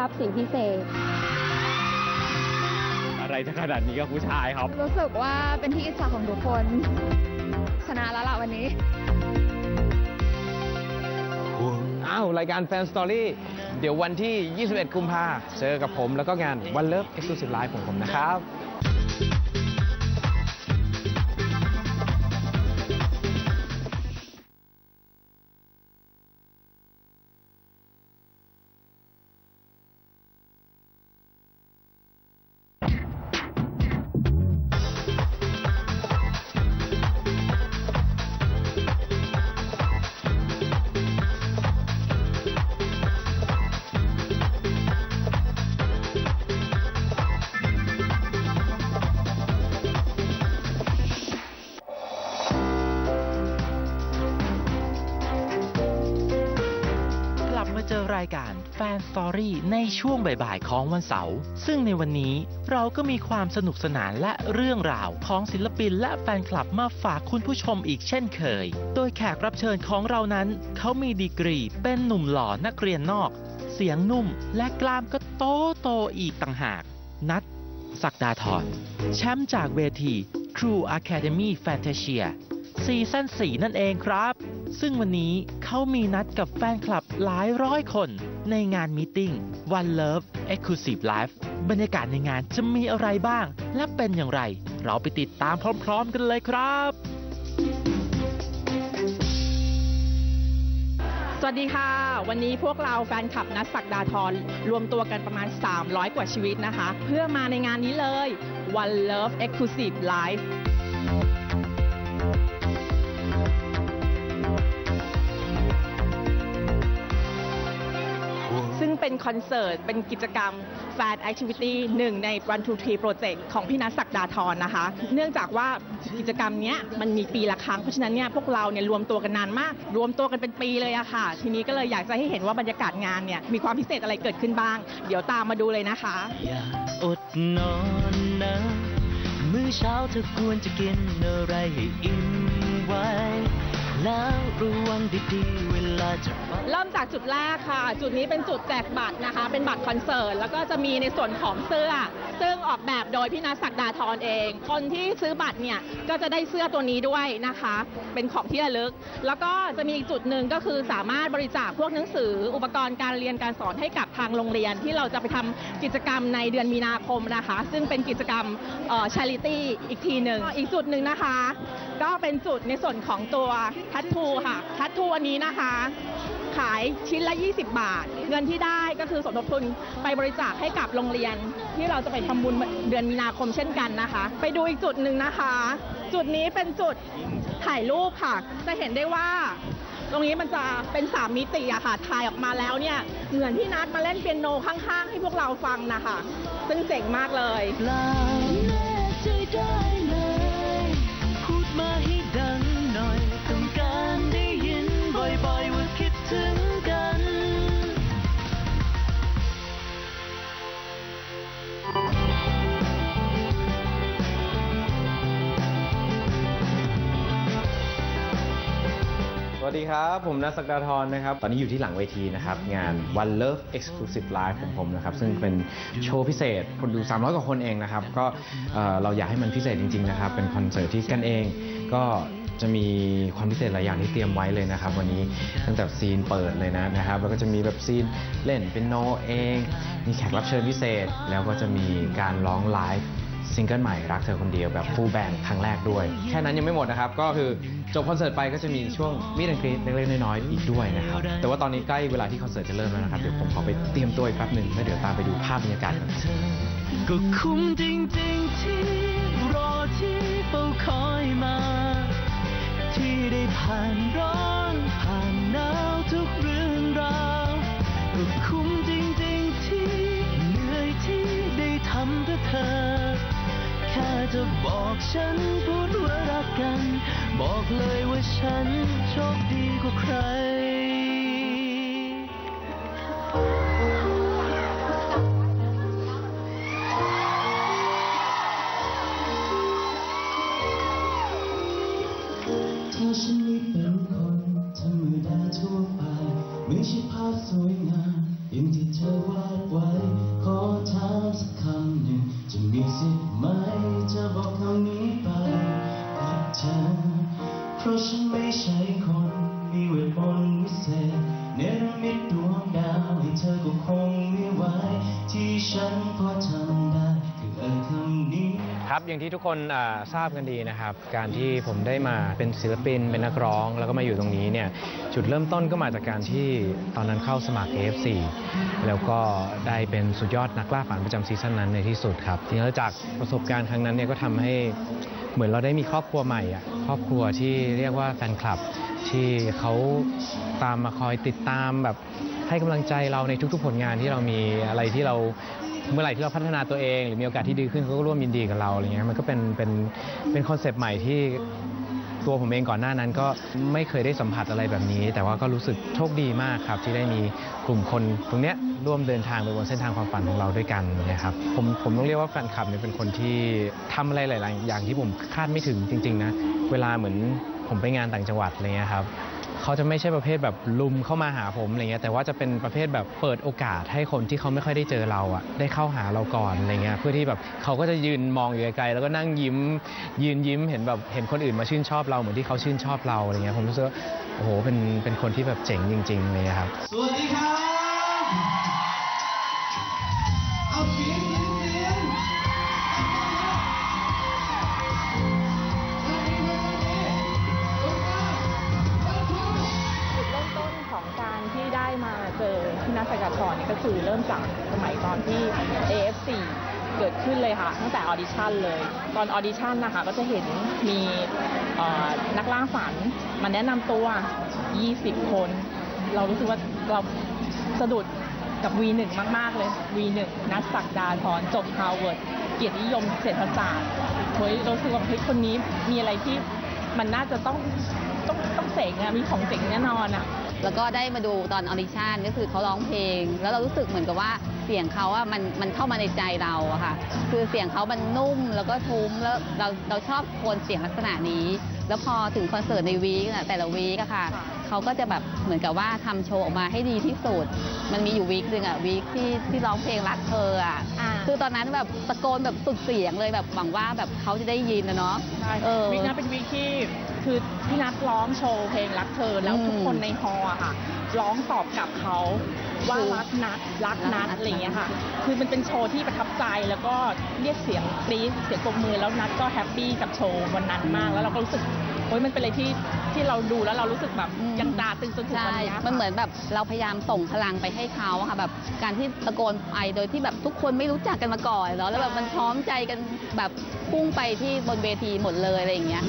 รับสิ่งพิเศษ อะไรจะขนาดนี้กับผู้ชายครับ รู้สึกว่าเป็นที่อิจฉาของทุกคน ชนะแล้วล่ะวันนี้ อ้าว รายการแฟนสตอรี่ เดี๋ยววันที่ 21 กุมภาเจอกับผมแล้วก็งาน One Love Exclusive Live ของผมนะครับายการแฟนสตอรี่ในช่วงบ่ายๆของวันเสาร์ ซึ่งในวันนี้เราก็มีความสนุกสนานและเรื่องราวของศิลปินและแฟนคลับมาฝากคุณผู้ชมอีกเช่นเคย โดยแขกรับเชิญของเรานั้น เขามีดีกรีเป็นหนุ่มหล่อนักเรียนนอก เสียงนุ่มและกล้ามก็โตโตๆอีกต่างหาก นัด ศักดาธรแชมป์จากเวที True Academy Fantasia ซีซั่น4นั่นเองครับ ซึ่งวันนี้เขามีนัดกับแฟนคลับหลายร้อยคน ในงานมีตติ้ง One Love Exclusive Live บรรยากาศในงานจะมีอะไรบ้าง และเป็นอย่างไร เราไปติดตามพร้อมๆกันเลยครับสวัสดีค่ะ วันนี้พวกเราแฟนคลับนัดสักดาทรรวมตัวกันประมาณ 300 กว่าชีวิตนะคะ เพื่อมาในงานนี้เลย One Love Exclusive Live เป็นคอนเสิร์ต เป็นกิจกรรมแฟนแอคทิวิตี้หนึ่งใน One Two Three Project ของพี่นัทศักดาธรนะคะ เนื่องจากว่ากิจกรรมนี้มันมีปีละครั้ง เพราะฉะนั้นเนี่ยพวกเราเนี่ยรวมตัวกันนานมาก รวมตัวกันเป็นปีเลยอะค่ะ ทีนี้ก็เลยอยากจะให้เห็นว่าบรรยากาศงานเนี่ยมีความพิเศษอะไรเกิดขึ้นบ้าง เดี๋ยวตามมาดูเลยนะคะ อย่าอดนอนนะมื้อเช้าเธอควรจะกินอะไรให้อิ่มไว้ แล้วระวังดีๆเวลาจะฟังเริ่มจากจุดแรกค่ะ จุดนี้เป็นจุดแจกบัตรนะคะ เป็นบัตรคอนเสิร์ต แล้วก็จะมีในส่วนของเสื้อ ซึ่งออกแบบโดยพี่นัทศักดาธรเอง คนที่ซื้อบัตรเนี่ย ก็จะได้เสื้อตัวนี้ด้วยนะคะ เป็นของที่ระลึก แล้วก็จะมีอีกจุดหนึ่งก็คือสามารถบริจาคพวกหนังสือ อุปกรณ์การเรียนการสอนให้กับทางโรงเรียนที่เราจะไปทำกิจกรรมในเดือนมีนาคมนะคะ ซึ่งเป็นกิจกรรมชาริตี้อีกทีหนึ่ง อีกจุดหนึ่งนะคะ ก็เป็นจุดในส่วนของตัวทัตทูค่ะทัตทูอันนี้นะคะ ขายชิ้นละ 20 บาท เงินที่ได้ก็คือสมทบทุนไปบริจาคให้กับโรงเรียน ที่เราจะไปทำบุญเดือนมีนาคมเช่นกันนะคะ ไปดูอีกจุดหนึ่งนะคะ จุดนี้เป็นจุดถ่ายรูปค่ะ จะเห็นได้ว่า ตรงนี้มันจะเป็นสามมิติอะค่ะ ถ่ายออกมาแล้วเนี่ย เหมือนพี่นัดมาเล่นเปียโนข้างๆ ให้พวกเราฟังนะคะ ซึ่งเจ๋งมากเลย สวัสดีครับ ผมนัทศักดาธรนะครับ ตอนนี้อยู่ที่หลังเวทีนะครับ งาน One Love Exclusive Live ของผมนะครับ ซึ่งเป็นโชว์พิเศษ คนดู 300 กว่าคนเองนะครับ ก็เอ่อเราอยากให้มันพิเศษจริง ๆ นะครับ เป็นคอนเสิร์ตที่กันเอง ก็จะมีความพิเศษหลายอย่างที่เตรียมไว้เลยนะครับ วันนี้ตั้งแต่ซีนเปิดเลยนะนะครับ แล้วก็จะมีแบบซีนเล่นเป็นโนเอง มีแขกรับเชิญพิเศษ แล้วก็จะมีการร้องไลฟ์ ซิงเกิลใหม่รักเธอคนเดียวแบบฟูลแบนด์ครั้งแรกด้วย แค่นั้นยังไม่หมดนะครับ ก็คือจบคอนเสิร์ตไปก็จะมีช่วงมีดแอนกรีดเล็กๆน้อยๆอีกด้วยนะครับ แต่ว่าตอนนี้ใกล้เวลาที่คอนเสิร์ตจะเริ่มแล้วนะครับเดี๋ยวผมขอไปเตรียมตัวอีกแป๊บหนึ่งแล้วเดี๋ยวตามไปดูภาพบรรยากาศกันครับก็คุ้มจริงๆที่รอที่เฝ้าคอยมา ที่ได้ผ่านร้อนผ่านหนาวทุกเรื่องราวก็คุ้มจริงๆที่เหนื่อยที่ได้ทำเพื่อเธอ แค่จะบอกฉันพูดว่ารักกัน บอกเลยว่าฉันโชคดีกว่าใคร ถ้าฉันไม่เป็นคนธรรมดาทั่วไป ไม่ใช่ภาพสวยงามอย่างที่เธอวาดไว้ ขอถามสักคำ ที่ทุกคนทราบกันดีนะครับ การที่ผมได้มาเป็นศิลปินเป็นนักร้อง แล้วก็มาอยู่ตรงนี้เนี่ยจุดเริ่มต้นก็มาจากการที่ตอนนั้นเข้าสมัคร AFC แล้วก็ได้เป็นสุดยอดนักล่าฝันประจำซีซั่นนั้นในที่สุดครับทีนี้จากประสบการณ์ครั้งนั้นเนี่ยก็ทำให้เหมือนเราได้มีครอบครัวใหม่อะครอบครัวที่เรียกว่าแฟนคลับที่เขาตามมาคอยติดตามแบบให้กำลังใจเราในทุกๆผลงานที่เรามีอะไรที่เรา เมื่อไหร่ที่เราพัฒนาตัวเอง หรือมีโอกาสที่ดีขึ้นเขาก็ร่วมยินดีกับเราอะไรเงี้ยมันก็เป็นเป็นเป็นคอนเซปต์ใหม่ที่ตัวผมเองก่อนหน้านั้นก็ไม่เคยได้สัมผัสอะไรแบบนี้ แต่ว่าก็รู้สึกโชคดีมากครับ ที่ได้มีกลุ่มคนตรงเนี้ยร่วมเดินทางไปบนเส้นทางความฝันของเราด้วยกันนะครับผมผมต้องเรียกว่าแฟนคลับเนี่ยเป็นคนที่ทำอะไรหลาย ๆ อย่างที่ผมคาดไม่ถึงจริง ๆ นะ เวลาเหมือนผมไปงานต่างจังหวัดอะไรเงี้ยครับ เขาจะไม่ใช่ประเภทแบบลุมเข้ามาหาผมอะไรเงี้ยแต่ว่าจะเป็นประเภทแบบเปิดโอกาสให้คนที่เขาไม่ค่อยได้เจอเราอะได้เข้าหาเราก่อนอะไรเงี้ยเพื่อที่แบบเขาก็จะยืนมองอยู่ไกลๆแล้วก็นั่งยิ้ม ยืนยิ้มเห็นแบบเห็นคนอื่นมาชื่นชอบเราเหมือนที่เขาชื่นชอบเราอะไรเงี้ยผมรู้สึกว่าโอ้โหเป็นเป็นคนที่แบบเจ๋งจริงๆเลยครับสวัสดีครับ คือเริ่มจากสมัยตอนที่ AF4 เกิดขึ้นเลยค่ะ ตั้งแต่ออดิชั่นเลย ตอนออดิชั่นนะคะก็จะเห็นมีนักล่าฝันมาแนะนำตัว 20 คน เรารู้สึกว่าเราสะดุดกับ V1 มาก ๆ เลย V1 นัทศักดาธรจบฮาร์วาร์ดเกียรตินิยมเศรษฐศาสตร์เฮ้ยเราสึกว่าเฮ้ยคนนี้มีอะไรที่มันน่าจะต้องต้องต้องเสกอะมีของเจ๋งแน่นอนอะ แล้วก็ได้มาดูตอนออดิชั่นก็คือเขาร้องเพลง แล้วเรารู้สึกเหมือนกับว่าเสียงเขาอะมันมันเข้ามาในใจเราอะค่ะ คือเสียงเขามันนุ่มแล้วก็ทุ้มแล้วเราเราชอบโทนเสียงลักษณะนี้ แล้วพอถึงคอนเสิร์ตในวีคอะแต่ละวีคอะค่ะเขาก็จะแบบเหมือนกับว่าทำโชว์ออกมาให้ดีที่สุด มันมีอยู่วีคหนึ่งอะวีคที่ที่ร้องเพลงรักเธออะอ่าคือตอนนั้นแบบตะโกนแบบสุดเสียงเลยแบบหวังว่าแบบเขาจะได้ยินนะเนาะใช่เออวิกนั้นเป็นวิกที่คือพี่นัทร้องโชว์เพลงรักเธอแล้วอืมทุกคนในฮอลล์อะค่ะ ร้องตอบกลับเขา ว่าคือรักนัทรักนัทรักนัทอะไรอย่างเงี้ยค่ะ คือมันเป็นโชว์ที่ประทับใจแล้วก็เรียกเสียงกรี๊ดเสียงปรบมือแล้วนัทก็แฮปปี้กับโชว์วันนั้นมาก แล้วเราก็รู้สึกโอ้ยมันเป็นอะไรที่ที่เราดูแล้วเรารู้สึกแบบอืมยังตาตึงจนถึงใช่วันเนี้ยค่ะมันเหมือนแบบเราพยายามส่งพลังไปให้เขาอะค่ะแบบการที่ตะโกนไปโดยที่แบบทุกคนไม่รู้จักกันมาก่อนเนาะแล้วแบบมันพร้อมใจกันแบบพุ่งไปที่บนเวทีหมดเลยอะไรอย่างเงี้ย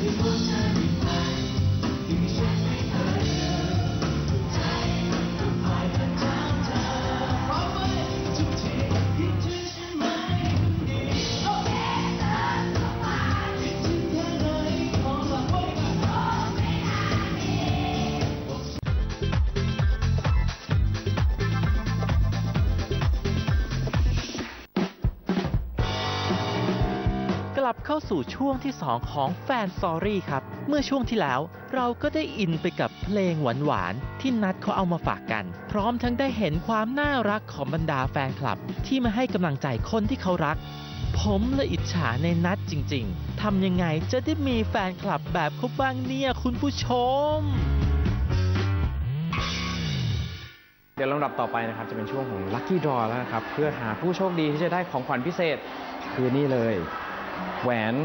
สู่ช่วงที่ 2 ของแฟนซอรี่ครับ เมื่อช่วงที่แล้วเราก็ได้อินไปกับเพลงหวานๆ ที่นัดเขาเอามาฝากกัน พร้อมทั้งได้เห็นความน่ารักของบรรดาแฟนคลับ ที่มาให้กำลังใจคนที่เขารัก ผมลยอิจฉาในนัดจริงๆทำยังไงจะได้มีแฟนคลับแบบเขาบ้างเนี่ยคุณผู้ชมเดี๋ยวลำดับต่อไปนะครับจะเป็นช่วงของ Lucky Draw แล้วนะครับ เพื่อหาผู้โชคดีที่จะได้ของขวัญพิเศษคือนี่เลย แหวน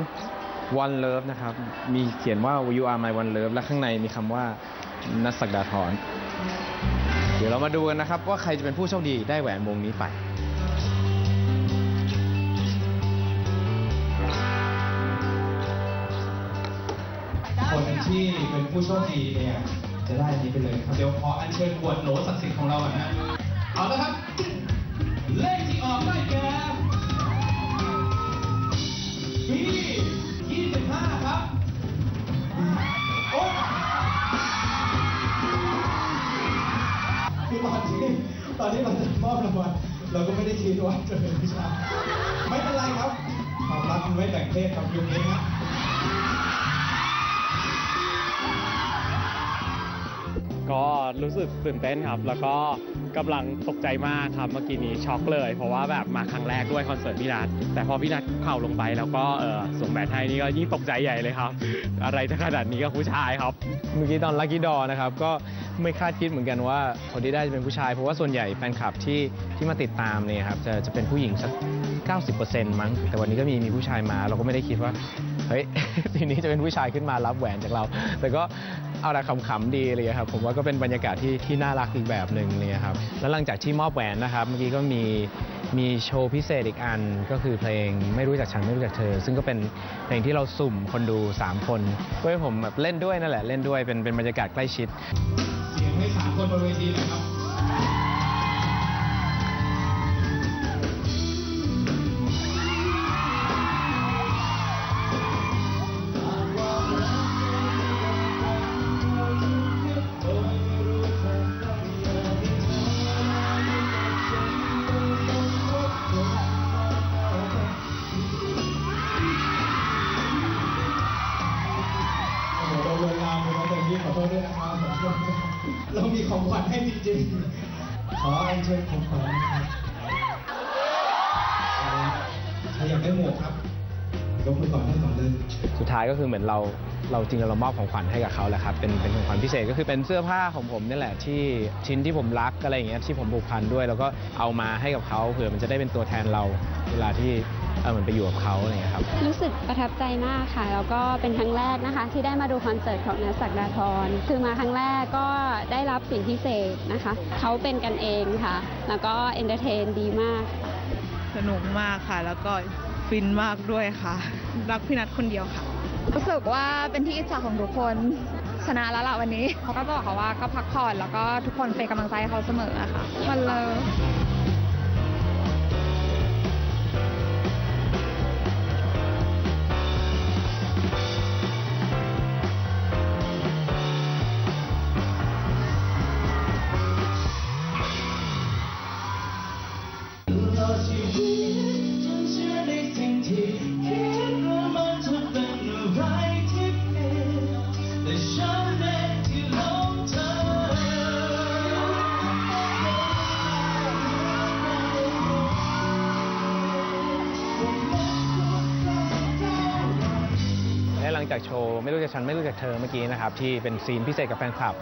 One Love นะครับ มีเขียนว่า You are my one love และข้างในมีคำว่านัทศักดาธรเดี๋ยวเรามาดูกันนะครับ ว่าใครจะเป็นผู้โชคดีได้แหวนวงนี้ไปคนที่เป็นผู้โชคดีเนี่ยจะได้อันนี้ไปเลยครับเดี๋ยวขออัญเชิญขวดโหลศักดิ์สิทธิ์ของเราก่อนนะเอาละครับ เลขที่ออกได้แก่ ก็ไม่ว่าจะเป็นผู้ชาไม่เป็นไรครับความรักมันไม่แบ่งเพศครับยุคนี้ รู้สึกตื่นเต้นครับ แล้วก็กำลังตกใจมากครับเมื่อกี้นี้ช็อกเลย เพราะว่าแบบมาครั้งแรกด้วยคอนเสิร์ตพี่นัทแต่พอพี่นัทเข่าลงไปแล้วก็เออส่งแบตให้นี่ก็ยิ่งตกใจใหญ่เลยครับ อะไรจะขนาดนี้กับผู้ชายครับ เมื่อกี้ตอนลั c กี้ดอนะครับก็ไม่คาดคิดเหมือนกันว่าคนที่ได้จะเป็นผู้ชาย เพราะว่าส่วนใหญ่แฟนคลับที่ที่มาติดตามเนี่ยครับจะจะเป็นผู้หญิงสัก90%มั้งแต่วันนี้ก็มีมีผู้ชายมา เราก็ไม่ได้คิดว่า เฮ้ยทีนี้จะเป็นผู้ชายขึ้นมารับแหวนจากเรา แต่ก็เอาละขำๆดีเลยครับผมว่าก็เป็นบรรยากาศที่ที่น่ารักอีกแบบหนึ่งเลยครับแล้วหลังจากที่มอบแหวนนะครับ เมื่อกี้ก็มีมีโชว์พิเศษอีกอันก็คือเพลงไม่รู้จักฉันไม่รู้จักเธอ ซึ่งก็เป็นเพลงที่เราสุ่มคนดู 3 คนก็ให้ผมแบบเล่นด้วยนั่นแหละเล่นด้วยเป็นเป็นบรรยากาศใกล้ชิด เสียงให้สามคนบนเวทีหน่อยครับ นะครับเรามีของขวัญให้จริงๆขออัญเชิญของขวัญนะครับใครอยากได้หมวกครับยกมือก่อนได้ก่อนเลยสุดท้ายก็คือเหมือนเราเราจริงๆเรามอบของขวัญให้กับเขาแหละครับเป็นเป็นของขวัญพิเศษก็คือเป็นเสื้อผ้าของผมนี่แหละที่ชิ้นที่ผมรักอะไรอย่างเงี้ยที่ผมผูกพันด้วย แล้วก็เอามาให้กับเขาเผื่อมันจะได้เป็นตัวแทนเราเวลาที่ เออมันไปอยู่กับเขาอะไรอย่างเงี้ยครับ รู้สึกประทับใจมากค่ะ แล้วก็เป็นครั้งแรกนะคะ ที่ได้มาดูคอนเสิร์ตของนักศักดาธรคือมาครั้งแรกก็ได้รับสิ่งพิเศษนะคะ เขาเป็นกันเองค่ะ แล้วก็เอนเตอร์เทนดีมาก สนุกมากค่ะ แล้วก็ฟินมากด้วยค่ะ รักพี่นัทคนเดียวค่ะ รู้สึกว่าเป็นที่อิจฉาของทุกคนชนะแล้วล่ะวันนี้เขาก็บอกเขาว่าก็พักผ่อนแล้วก็ทุกคนเป็นกำลังใจให้เขาเสมออะค่ะมันเลย โชว์ไม่รู้จักฉันไม่รู้จักเธอเมื่อกี้นะครับที่เป็นซีนพิเศษกับแฟนคลับ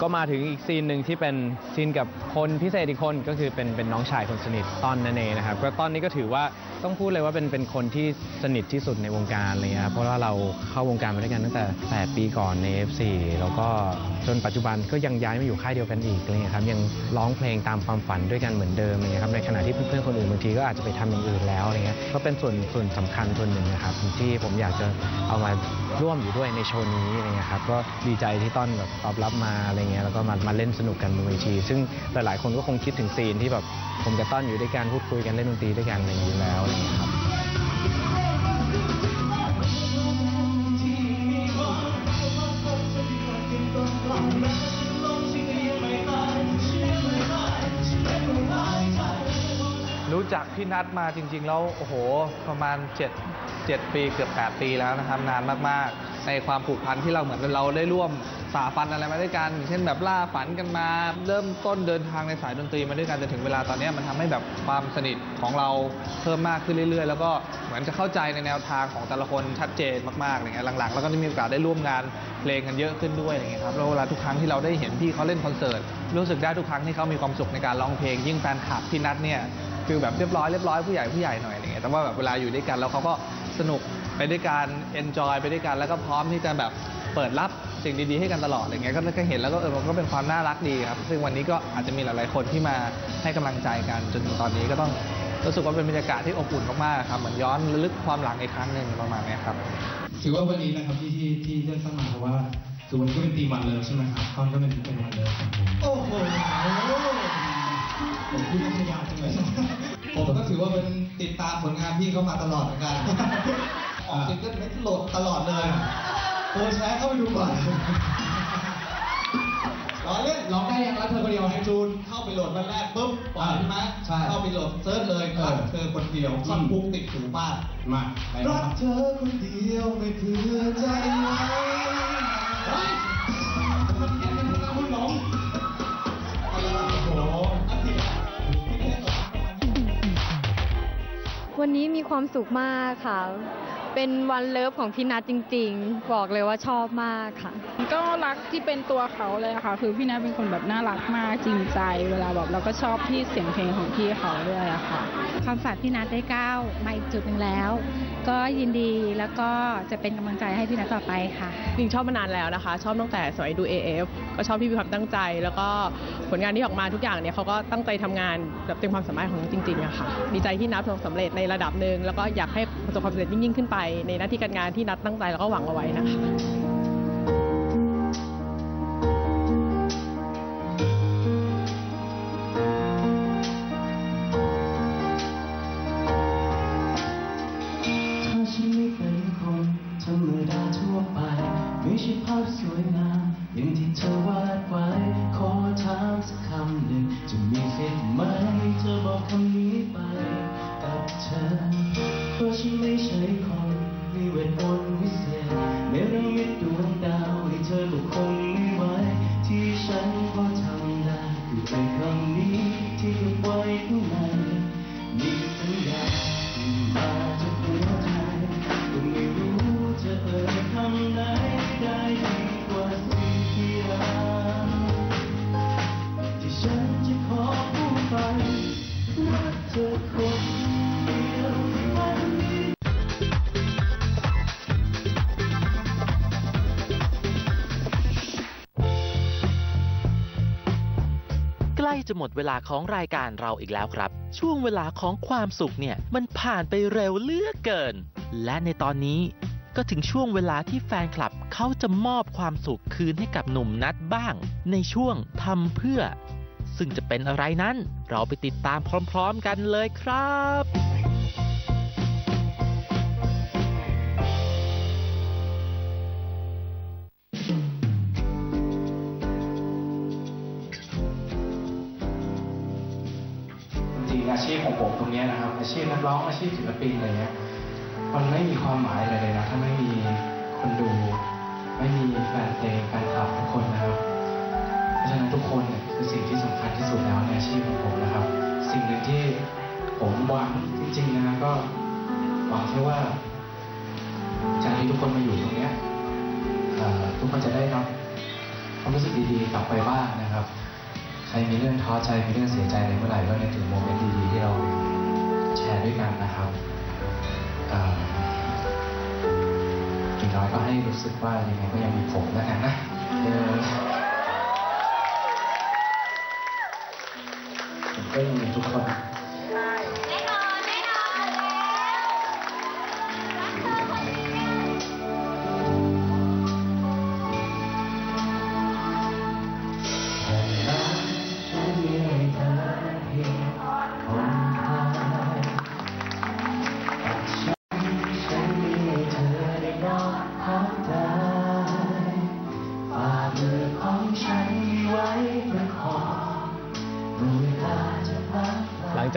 ก็มาถึงอีกซีนหนึ่งที่เป็นซีนกับคนพิเศษอีกคนก็คือเป็นเป็นน้องชายคนสนิทต้อนนั่นเองนะครับก็ต้อนนี้ก็ถือว่า ต้องพูดเลยว่าเป็นเป็นคนที่สนิทที่สุดในวงการเลยครับเพราะว่าเราเข้าวงการมาด้วยกันตั้งแต่ 8 ปีก่อนใน F4 แล้วก็จนปัจจุบันก็ยังย้ายมาอยู่ค่ายเดียวกันอีกเลยครับยังร้องเพลงตามความฝันด้วยกันเหมือนเดิมเลยครับในขณะที่เพื่อนๆคนอื่นบางทีก็อาจจะไปทำอย่างอื่นแล้วอะไรเงี้ยก็เป็นส่วนส่วนสำคัญส่วนหนึ่งนะครับที่ผมอยากจะเอามาร่วมอยู่ด้วยในโชว์นี้อะไรเงี้ยครับก็ดีใจที่ต้อนแบบตอบรับมาอะไรเงี้ยแล้วก็มามาเล่นสนุกกันบนเวทีซึ่งหลายๆคนก็คงคิดถึงซีนที่แบบผมกับต้อนอยู่ด้วยกันพูดคุยกันเล่นดนตรีด้วยกันอะไรอย่างนี้อยู่แล้วอะไรเงี้ยครับรู้จักพี่นัทมาจริง ๆ แล้วโอ้โหประมาณ 7 7 ปีเกือบ 8 ปีแล้วนะครับ นานมากๆ ในความผูกพันที่เราเหมือนเราได้ร่วม ฝ่าฟันอะไรมาด้วยกัน เช่นแบบล่าฝันกันมา เริ่มต้นเดินทางในสายดนตรีมาด้วยกันจนถึงเวลาตอนนี้มันทำให้แบบความสนิทของเราเพิ่มมากขึ้นเรื่อย ๆ แล้วก็เหมือนจะเข้าใจในแนวทางของแต่ละคนชัดเจนมากๆอย่างเงี้ยหลังๆแล้วก็ได้มีโอกาสได้ร่วมงานเพลงกันเยอะขึ้นด้วยอย่างเงี้ยครับแล้วเวลาทุกครั้งที่เราได้เห็นพี่เขาเล่นคอนเสิร์ตรู้สึกได้ทุกครั้งที่เขามีความสุขในการร้องเพลง ยิ่งแฟนคลับพี่นัทเนี่ยคือแบบเรียบร้อยเรียบร้อยผู้ใหญ่ผู้ใหญ่หน่อยอะไรเงี้ยแต่ว่าแบบเวลาอยู่ด้วยกันแล้วเขาก็สนุกไปด้วยกันเอนจอยไปด้วยกันแล้วก็พร้อมที่จะแบบ เปิดรับสิ่งดีๆให้กันตลอดอะไรเงี้ยก็ก็เห็นแล้วก็เออมันก็เป็นความน่ารักดีครับ ซึ่งวันนี้ก็อาจจะมีหลายๆคนที่มาให้กำลังใจกันจนถึงตอนนี้ก็ต้องรู้สึกว่าเป็นบรรยากาศที่อบอุ่นมากๆครับเหมือนย้อนระลึกความหลังอีกครั้งหนึ่งประมาณเนี้ยครับ ถือว่าวันนี้นะครับที่ที่ที่เลือกเข้ามาเพราะว่าคือวันนี้ก็เป็นตีมวันเลยใช่ไหมครับตอนก็เป็นเป็นวันเลยของผมโอ้โหผมพูดได้ขยาวจังเลยผมก็ถือว่าเป็นติดตามผลงานพี่เขามาตลอดเหมือนกันออกซิงเกิลไม่โหลดตลอดเลย โอ้แชร์เข้าไปดูก่อนร้องเล่นร้องได้อย่างรักเธอคนเดียวให้จูน เข้าไปโหลดวันแรกปุ๊บปล่อยใช่ไหมใช่เข้าไปโหลดเซิร์ชเลยเธอคนเดียวท่อนพุกติดหูป้ามารักเธอคนเดียวไม่เผื่อใจไว้มวันนี้มีความสุขมากค่ะ เป็นวันเลิฟของพี่นัทจริง ๆ บอกเลยว่าชอบมากค่ะ ก็รักที่เป็นตัวเขาเลยค่ะ คือพี่นัทเป็นคนแบบน่ารักมากจริงใจ เวลาแบบเราก็ชอบที่เสียงเพลงของพี่เขาด้วยอะค่ะ ความฝันพี่นัทได้ก้าวมาอีกจุดหนึ่งแล้ว ก็ยินดีแล้วก็จะเป็นกำลังใจให้พี่นัทต่อไปค่ะจริงชอบมานานแล้วนะคะ ชอบตั้งแต่สมัยดู AF ก็ชอบที่มีความตั้งใจ แล้วก็ผลงานที่ออกมาทุกอย่างเนี่ยเขาก็ตั้งใจทำงานแบบเต็มความสามารถของเขาจริงๆอะค่ะดีใจที่นัทประสบสำเร็จในระดับหนึ่งแล้วก็อยากให้ประสบความสำเร็จยิ่งๆขึ้นไป ในหน้าที่การงานที่นัดตั้งใจแล้วก็หวังเอาไว้นะคะ จะมีสิทธิ์ไหมเธอบอกคำนี้ไปกับเธอเพราะฉันไม่ใช่คนมีเวทมนต์ จะหมดเวลาของรายการเราอีกแล้วครับ ช่วงเวลาของความสุขเนี่ยมันผ่านไปเร็วเลือกเกิน และในตอนนี้ก็ถึงช่วงเวลาที่แฟนคลับเขาจะมอบความสุขคืนให้กับหนุ่มนัดบ้าง ในช่วงทำเพื่อ ซึ่งจะเป็นอะไรนั้น เราไปติดตามพร้อม ๆ กันเลยครับ งี้ยนะครับ อาชีพนักร้องอาชีพศิลปินอะไรเงี้ยมันไม่มีความหมายอะไรเลยนะถ้าไม่มีคนดู ไม่มีแฟนเพลงแฟนคลับทุกคนนะครับเพราะฉะนั้นทุกคนเนี่ยคือสิ่งที่สำคัญที่สุดแล้วในอาชีพของผมนะครับ สิ่งหนึ่งที่ผมหวังจริงๆนะก็หวังแค่ว่าจากที่ทุกคนมาอยู่ตรงเนี้ยทุกคนจะได้รับความรู้สึกดีๆกลับไปบ้างนะครับ ใครมีเรื่องท้อใจมีเรื่องเสียใจอะไรเมื่อไหร่ก็ในถึงโมเมนต์ดีๆที่เรา แชร์ด้วยกันนะครับเอ่ออย่างน้อยก็ให้รู้สึกว่ายังไงก็ยังมีผมแล้วกันนะเออผมก็ยังมีทุกคน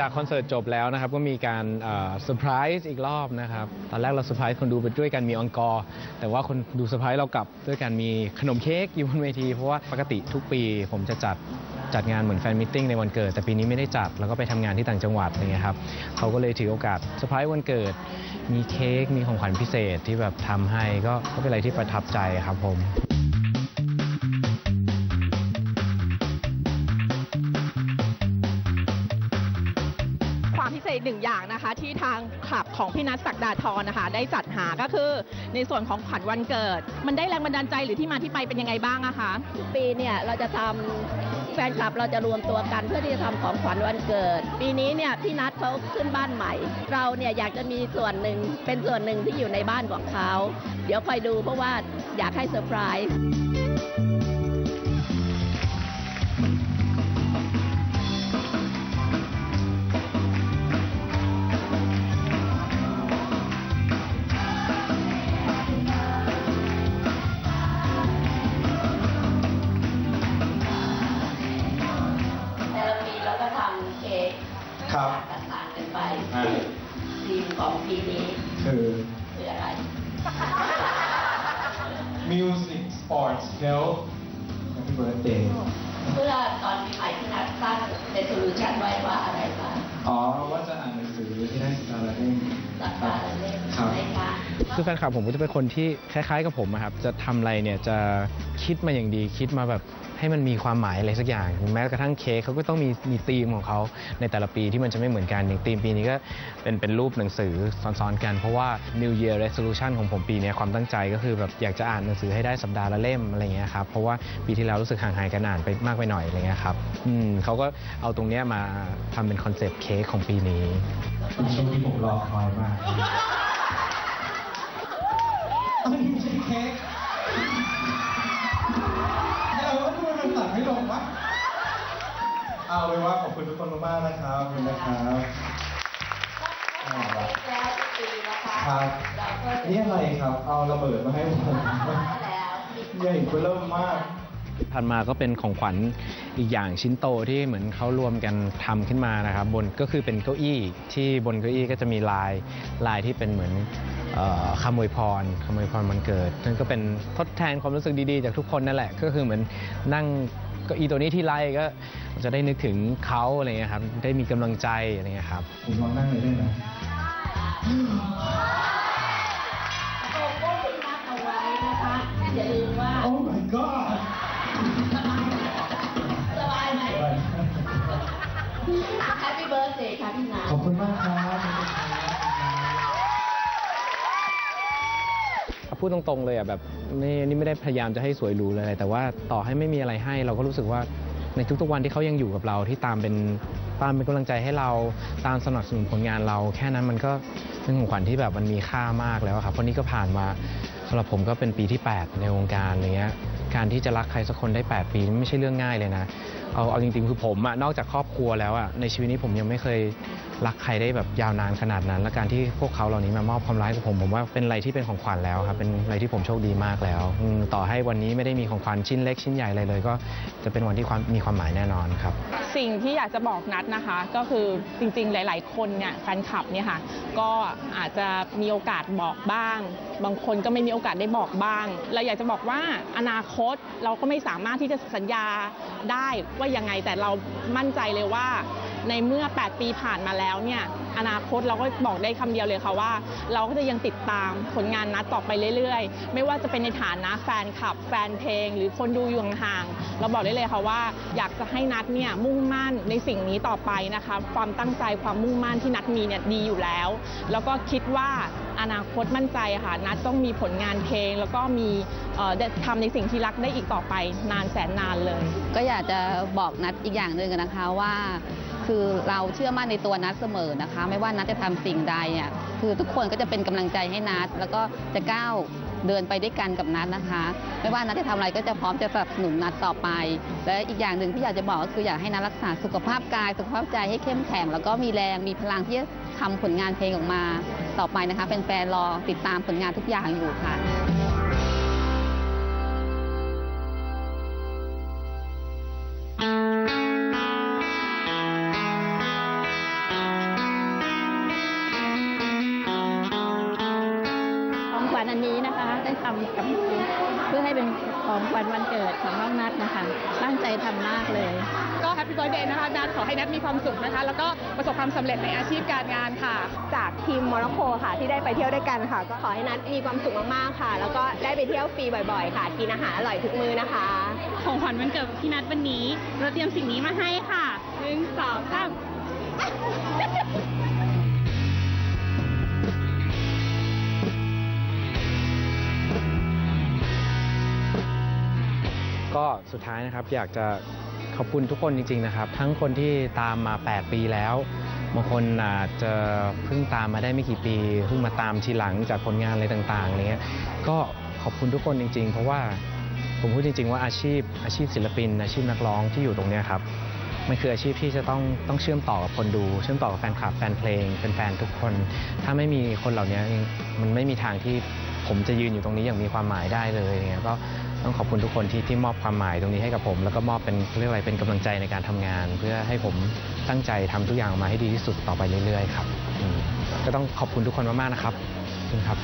จากคอนเสิร์ตจบแล้วนะครับ ก็มีการเซอร์ไพรส์อีกรอบนะครับ ตอนแรกเราเซอร์ไพรส์คนดูไปด้วยกันมีออนกอร์ แต่ว่าคนดูเซอร์ไพรส์เรากลับด้วยกันมีขนมเค้กอยู่บนเวที เพราะว่าปกติทุกปีผมจะจัดจัดงานเหมือนแฟนมิทติ้งในวันเกิด แต่ปีนี้ไม่ได้จัดแล้วก็ไปทำงานที่ต่างจังหวัดอะไรเงี้ยครับเขาก็เลยถือโอกาสเซอร์ไพรส์วันเกิด มีเค้กมีของขวัญพิเศษที่แบบทำให้ก็ก็เป็นอะไรที่ประทับใจครับผม นะคะที่ทางคลับของพี่นัทศักดาทรนะคะ ได้จัดหาก็คือในส่วนของขวัญวันเกิด มันได้แรงบันดาลใจหรือที่มาที่ไปเป็นยังไงบ้างอะคะปีเนี่ยเราจะทำแฟนคลับเราจะรวมตัวกันเพื่อที่จะทำของขวัญวันเกิด ปีนี้เนี่ยพี่นัทเขาขึ้นบ้านใหม่ เราเนี่ยอยากจะมีส่วนหนึ่งเป็นส่วนหนึ่งที่อยู่ในบ้านของเขา เดี๋ยวคอยดูเพราะว่าอยากให้เซอร์ไพรส์ Sports Health Happy Birthday เพื่อตอนปีใหม่ที่นัดตั้งเป็นโซลูชันไว้ว่าอะไรบ้างอ๋อว่าจะอ่านหนังสือที่ได้สัปดาห์ละเล่มครับคื คือแฟนคลับผมก็จะเป็นคนที่คล้ายๆกับผมอะครับจะทำอะไรเนี่ยจะคิดมาอย่างดีคิดมาแบบให้มันมีความหมายอะไรสักอย่าง แม้กระทั่งเค้กเขาก็ต้องมีมีธีมของเขาในแต่ละปีที่มันจะไม่เหมือนกันอย่างธีมปีนี้ก็เป็นเป็นรูปหนังสือซ้อนๆกัน เพราะว่า New Year Resolution ของผมปีนี้ความตั้งใจก็คือแบบอยากจะอ่านหนังสือให้ได้สัปดาห์ละเล่มอะไรเงี้ยครับเพราะว่าปีที่แล้วรู้สึกห่างหายกันอ่านไปมากไปหน่อยอะไรเงี้ยครับอืมเขาก็เอาตรงเนี้ยมาทำเป็นคอนเซปต์เค้กของปีนี้ช่วงที่ผมรอคอยมาก อันนี้ไม่ใช่เค้กเดี๋ยวว่าทำไมมันตัดไม่ลงวะเอาไว้ว่าขอบคุณทุกคนมากๆนะครับขอบคุณนะครับครับนี่อะไรครับ เอาระเบิดมาให้ผมใหญ่เริ่มมาก ถัดมาก็เป็นของขวัญอีกอย่างชิ้นโตที่เหมือนเขารวมกันทำขึ้นมานะครับบนก็คือเป็นเก้าอี้ที่บนเก้าอี้ก็จะมีลายลายที่เป็นเหมือนเอ่อคำอวยพรคำอวยพรมันเกิดนั่นก็เป็นทดแทนความรู้สึกดีๆ จากทุกคนนั่นแหละ ก็คือเหมือนนั่งเก้าอี้ตัวนี้ที่ไล่ก็จะได้นึกถึงเขาอะไรเงี้ยครับได้มีกำลังใจอะไรเงี้ยครับผมลองนั่งเลยได้ไหมอย่าลืมว่าโอ้ my god อบคุณมากครับพูดตรงๆเลยอะแบบนี่นี่ไม่ได้พยายามจะให้สวยหรูเลย แต่ว่าต่อให้ไม่มีอะไรให้ เราก็รู้สึกว่าในทุกๆวันที่เขายังอยู่กับเราที่ตามเป็นตามเป็นกำลังใจให้เราตามสนับสนุนผลงานเรา แค่นั้นมันก็เป็นของขวัญที่แบบมันมีค่ามากแล้วครับเพราะนี่ก็ผ่านมาสำหรับผมก็เป็นปีที่ 8 ในวงการอะไรเงี้ยการที่จะรักใครสักคนได้ 8 ปีนี่ไม่ใช่เรื่องง่ายเลยนะ เอาเอาจริงๆคือผมอะนอกจากครอบครัวแล้วอะในชีวิตนี้ผมยังไม่เคยรักใครได้แบบยาวนานขนาดนั้น และการที่พวกเขาเหล่านี้มามอบความรักให้กับผมผมว่าเป็นอะไรที่เป็นของขวัญแล้วครับเป็นอะไรที่ผมโชคดีมากแล้วอืมต่อให้วันนี้ไม่ได้มีของขวัญชิ้นเล็กชิ้นใหญ่อะไรเลย ก็จะเป็นวันที่ความมีความหมายแน่นอนครับ สิ่งที่อยากจะบอกนัดนะคะ ก็คือจริงๆ หลาย ๆ คนเนี่ยแฟนคลับเนี่ยค่ะก็อาจจะมีโอกาสบอกบ้าง บางคนก็ไม่มีโอกาสได้บอกบ้าง เราอยากจะบอกว่าอนาคตเราก็ไม่สามารถที่จะสัญญาได้ว่ายังไงแต่เรามั่นใจเลยว่า ในเมื่อ 8 ปีผ่านมาแล้วเนี่ยอนาคตเราก็บอกได้คำเดียวเลยค่ะว่า เราก็จะยังติดตามผลงานนัดต่อไปเรื่อยๆ ไม่ว่าจะเป็นในฐานะแฟนคลับ แฟนเพลง หรือคนดูอยู่ห่างๆเราบอกได้เลยค่ะว่า อยากจะให้นัดเนี่ยมุ่งมั่นในสิ่งนี้ต่อไปนะคะ ความตั้งใจความมุ่งมั่นที่นัดมีเนี่ยดีอยู่แล้ว แล้วก็คิดว่าอนาคตมั่นใจค่ะนัดต้องมีผลงานเพลง แล้วก็มีทำในสิ่งที่รักได้อีกต่อไปนานแสนนานเลย ก็อยากจะบอกนัดอีกอย่างหนึ่งนะคะว่า คือเราเชื่อมั่นในตัวนัดเสมอนะคะ ไม่ว่านัดจะทำสิ่งใดอะคือทุกคนก็จะเป็นกำลังใจให้นัดแล้วก็จะก้าวเดินไปด้วยกันกับนัดนะคะ ไม่ว่านัดจะทำอะไรก็จะพร้อมจะสนับสนุนนัดต่อไป และอีกอย่างหนึ่งที่อยากจะบอกก็คืออยากให้นัดรักษาสุขภาพกาย สุขภาพใจให้เข้มแข็ง แล้วก็มีแรงมีพลังที่จะทำผลงานเพลงออกมา ต่อไปนะคะเป็นแฟนๆรอติดตามผลงานทุกอย่างอยู่ค่ะ น้องนัทนะคะตั้งใจทำมากเลย ก็แฮปปี้เบิร์ดเดย์นะคะนัทขอให้นัทมีความสุขนะคะ แล้วก็ประสบความสำเร็จในอาชีพการงานค่ะ จากทีมโมร็อกโกค่ะ ที่ได้ไปเที่ยวด้วยกันค่ะ ก็ขอให้นัทมีความสุขมากๆค่ะ แล้วก็ได้ไปเที่ยวฟรีบ่อยๆ ค่ะ กินอาหารอร่อยทุกมื้อนะคะ ของขวัญวันเกิดพี่นัทวันนี้ เราเตรียมสิ่งนี้มาให้ค่ะ สุดท้ายนะครับอยากจะขอบคุณทุกคนจริง ๆ นะครับ ทั้งคนที่ตามมา 8 ปีแล้วบางคนอาจจะเพิ่งตามมาได้ไม่กี่ปีเพิ่งมาตามทีหลังจากผลงานอะไรต่างๆอะไรเงี้ยก็ขอบคุณทุกคนจริง ๆ เพราะว่าผมพูดจริง ๆ ว่าอาชีพ อาชีพศิลปิน อาชีพนักร้องที่อยู่ตรงเนี้ยครับมันคืออาชีพที่จะต้องต้องเชื่อมต่อกับคนดู เชื่อมต่อกับแฟนคลับแฟนเพลงแฟนๆทุกคน ถ้าไม่มีคนเหล่านี้มันไม่มีทางที่ผมจะยืนอยู่ตรงนี้อย่างมีความหมายได้เลยเงี้ยก็ต้องขอบคุณทุกคนที่ที่มอบความหมายตรงนี้ให้กับผม แล้วก็มอบเป็นเรียกอะไรเป็นกำลังใจในการทำงาน เพื่อให้ผมตั้งใจทำทุกอย่างออกมาให้ดีที่สุดต่อไปเรื่อยๆครับก็ต้องขอบคุณทุกคนมากๆนะครับขอบคุณครับ